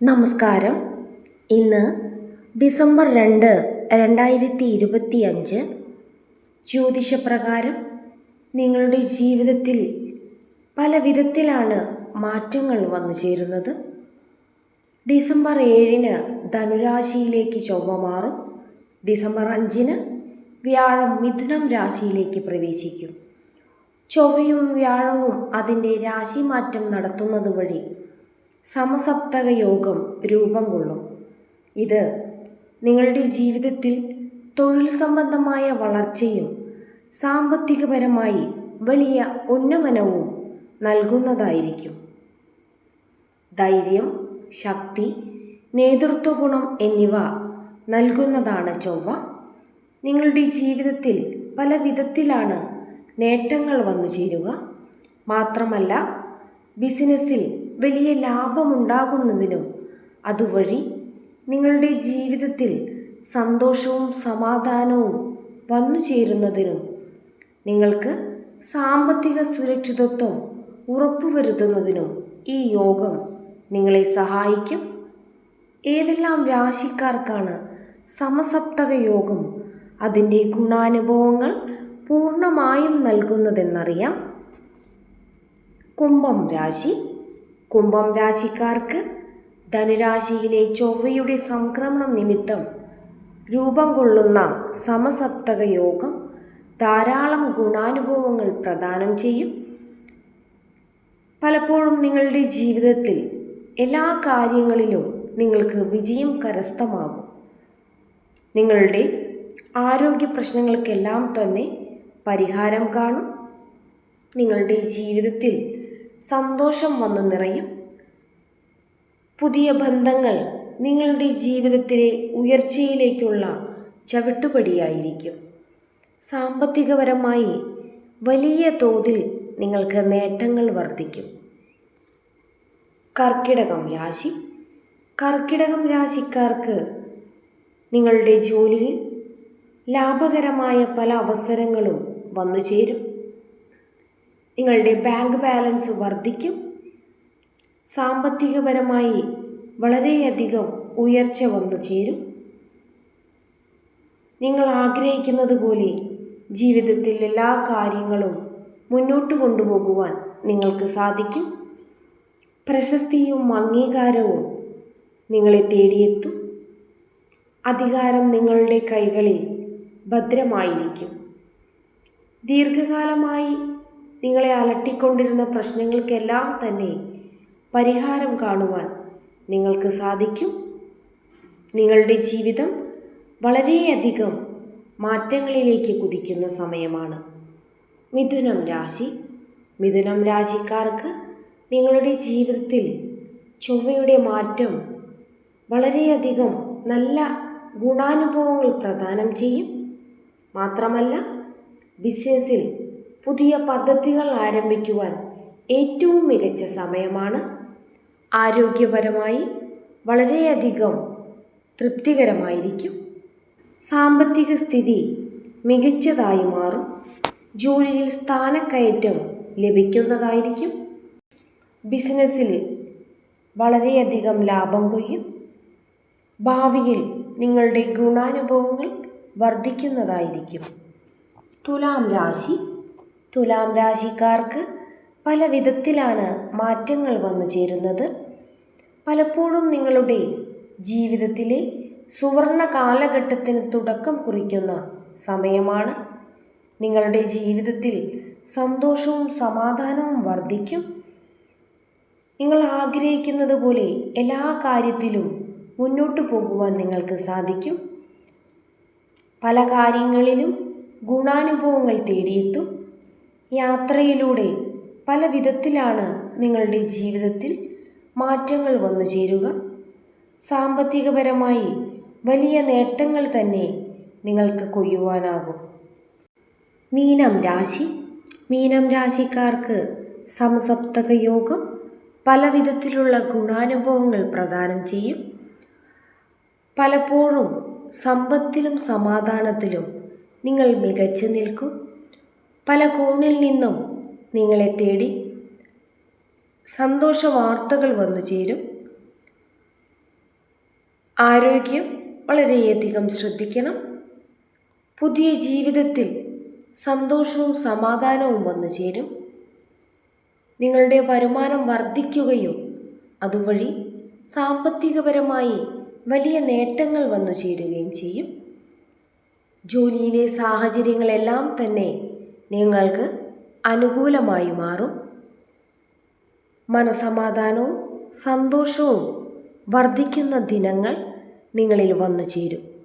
നമസ്കാരം. ഇന്ന് ഡിസംബർ രണ്ട് രണ്ടായിരത്തി ഇരുപത്തി അഞ്ച് ജ്യോതിഷപ്രകാരം നിങ്ങളുടെ ജീവിതത്തിൽ പല വിധത്തിലാണ് മാറ്റങ്ങൾ വന്നു ചേരുന്നത്. ഡിസംബർ ഏഴിന് ധനുരാശിയിലേക്ക് ചൊവ്വ മാറും. ഡിസംബർ അഞ്ചിന് വ്യാഴം മിഥുനം രാശിയിലേക്ക് പ്രവേശിക്കും. ചൊവ്വയും വ്യാഴവും അതിന്റെ രാശിമാറ്റം നടത്തുന്നത് വഴി സമസപ്തക യോഗം രൂപം കൊള്ളും. ഇത് നിങ്ങളുടെ ജീവിതത്തിൽ തൊഴിൽ സംബന്ധമായ വളർച്ചയും സാമ്പത്തികപരമായി വലിയ ഉന്നമനവും നൽകുന്നതായിരിക്കും. ധൈര്യം ശക്തി നേതൃത്വ ഗുണം എന്നിവ നൽകുന്നതാണ് ചൊവ്വ. നിങ്ങളുടെ ജീവിതത്തിൽ പല വിധത്തിലാണ് നേട്ടങ്ങൾ വന്നു ചേരുക മാത്രമല്ല ബിസിനസ്സിൽ വലിയ ലാഭമുണ്ടാകുന്നതിനും അതുവഴി നിങ്ങളുടെ ജീവിതത്തിൽ സന്തോഷവും സമാധാനവും വന്നു ചേരുന്നതിനും നിങ്ങൾക്ക് സാമ്പത്തിക സുരക്ഷിതത്വം ഉറപ്പുവരുത്തുന്നതിനും ഈ യോഗം നിങ്ങളെ സഹായിക്കും. ഏതെല്ലാം രാശിക്കാർക്കാണ് സമസപ്തക യോഗം അതിന്റെ ഗുണാനുഭവങ്ങൾ പൂർണമായും നൽകുന്നതെന്നറിയാം. കുംഭം രാശി കുംഭം രാശിക്കാർക്ക് ധനുരാശിയിലെ ചൊവ്വയുടെ സംക്രമണം നിമിത്തം രൂപം കൊള്ളുന്ന സമസപ്തക യോഗം ധാരാളം ഗുണാനുഭവങ്ങൾ പ്രദാനം ചെയ്യും. പലപ്പോഴും നിങ്ങളുടെ ജീവിതത്തിൽ എല്ലാ കാര്യങ്ങളിലും നിങ്ങൾക്ക് വിജയം കരസ്ഥമാകും. നിങ്ങളുടെ ആരോഗ്യ പ്രശ്നങ്ങൾക്കെല്ലാം തന്നെ പരിഹാരം കാണും. നിങ്ങളുടെ ജീവിതത്തിൽ സന്തോഷം വന്നു നിറയും. പുതിയ ബന്ധങ്ങൾ നിങ്ങളുടെ ജീവിതത്തിലെ ഉയർച്ചയിലേക്കുള്ള ചവിട്ടുപടിയായിരിക്കും. സാമ്പത്തികപരമായി വലിയ തോതിൽ നിങ്ങൾക്ക് നേട്ടങ്ങൾ വർദ്ധിക്കും. കർക്കിടകം രാശി. കർക്കിടകം രാശിക്കാർക്ക് നിങ്ങളുടെ ജോലിയിൽ ലാഭകരമായ പല അവസരങ്ങളും വന്നു ചേരും നിങ്ങളുടെ ബാങ്ക് ബാലൻസ് വർദ്ധിക്കും. സാമ്പത്തികപരമായി വളരെയധികം ഉയർച്ച വന്നു ചേരും. നിങ്ങൾ ആഗ്രഹിക്കുന്നത് പോലെ ജീവിതത്തിൽ എല്ലാ കാര്യങ്ങളും മുന്നോട്ട് കൊണ്ടുപോകുവാൻ നിങ്ങൾക്ക് സാധിക്കും. പ്രശസ്തിയും അംഗീകാരവും നിങ്ങളെ തേടിയെത്തും. അധികാരം നിങ്ങളുടെ കൈകളിൽ ഭദ്രമായിരിക്കും. ദീർഘകാലമായി നിങ്ങളെ അലട്ടിക്കൊണ്ടിരുന്ന പ്രശ്നങ്ങൾക്കെല്ലാം തന്നെ പരിഹാരം കാണുവാൻ നിങ്ങൾക്ക് സാധിക്കും. നിങ്ങളുടെ ജീവിതം വളരെയധികം മാറ്റങ്ങളിലേക്ക് കുതിക്കുന്ന സമയമാണ്. മിഥുനം രാശി. മിഥുനം രാശിക്കാർക്ക് നിങ്ങളുടെ ജീവിതത്തിൽ ചൊവ്വയുടെ മാറ്റം വളരെയധികം നല്ല ഗുണാനുഭവങ്ങൾ പ്രദാനം ചെയ്യും. മാത്രമല്ല ബിസിനസ്സിൽ പുതിയ പദ്ധതികൾ ആരംഭിക്കുവാൻ ഏറ്റവും മികച്ച സമയമാണ്. ആരോഗ്യപരമായി വളരെയധികം തൃപ്തികരമായിരിക്കും. സാമ്പത്തിക സ്ഥിതി മികച്ചതായി മാറും. ജോലിയിൽ സ്ഥാനക്കയറ്റം ലഭിക്കുന്നതായിരിക്കും. ബിസിനസ്സിൽ വളരെയധികം ലാഭം കൊയ്യും. ഭാവിയിൽ നിങ്ങളുടെ ഗുണാനുഭവങ്ങൾ വർദ്ധിക്കുന്നതായിരിക്കും. തുലാം രാശി തുലാം രാശിക്കാർക്ക് പല വിധത്തിലാണ് മാറ്റങ്ങൾ വന്നു ചേരുന്നത്. പലപ്പോഴും നിങ്ങളുടെ ജീവിതത്തിലെ സുവർണ കാലഘട്ടത്തിന് തുടക്കം കുറിക്കുന്ന സമയമാണ്. നിങ്ങളുടെ ജീവിതത്തിൽ സന്തോഷവും സമാധാനവും വർദ്ധിക്കും. നിങ്ങൾ ആഗ്രഹിക്കുന്നത് പോലെ എല്ലാ കാര്യത്തിലും മുന്നോട്ട് പോകുവാൻ നിങ്ങൾക്ക് സാധിക്കും. പല കാര്യങ്ങളിലും ഗുണാനുഭവങ്ങൾ തേടിയെത്തും. യാത്രയിലൂടെ പല വിധത്തിലാണ് നിങ്ങളുടെ ജീവിതത്തിൽ മാറ്റങ്ങൾ വന്നു ചേരുക. സാമ്പത്തികപരമായി വലിയ നേട്ടങ്ങൾ തന്നെ നിങ്ങൾക്ക് കൊയ്യുവാനാകും. മീനം രാശി. മീനം രാശിക്കാർക്ക് സമസപ്തക യോഗം പല വിധത്തിലുള്ള ഗുണാനുഭവങ്ങൾ പ്രദാനം ചെയ്യും. പലപ്പോഴും സമ്പത്തിലും സമാധാനത്തിലും നിങ്ങൾ മികച്ചു നിൽക്കും. പല കോണിൽ നിന്നും നിങ്ങളെ തേടി സന്തോഷ വാർത്തകൾ വന്നു ചേരും. ആരോഗ്യം വളരെയധികം ശ്രദ്ധിക്കണം. പുതിയ ജീവിതത്തിൽ സന്തോഷവും സമാധാനവും വന്നു ചേരും. നിങ്ങളുടെ വരുമാനം വർദ്ധിക്കുകയും അതുവഴി സാമ്പത്തികപരമായി വലിയ നേട്ടങ്ങൾ വന്നു ചേരുകയും ചെയ്യും. ജോലിയിലെ സാഹചര്യങ്ങളെല്ലാം തന്നെ നിങ്ങൾക്ക് അനുകൂലമായി മാറും. മനസമാധാനവും സന്തോഷവും വർദ്ധിക്കുന്ന ദിനങ്ങൾ നിങ്ങളിൽ വന്നു ചേരും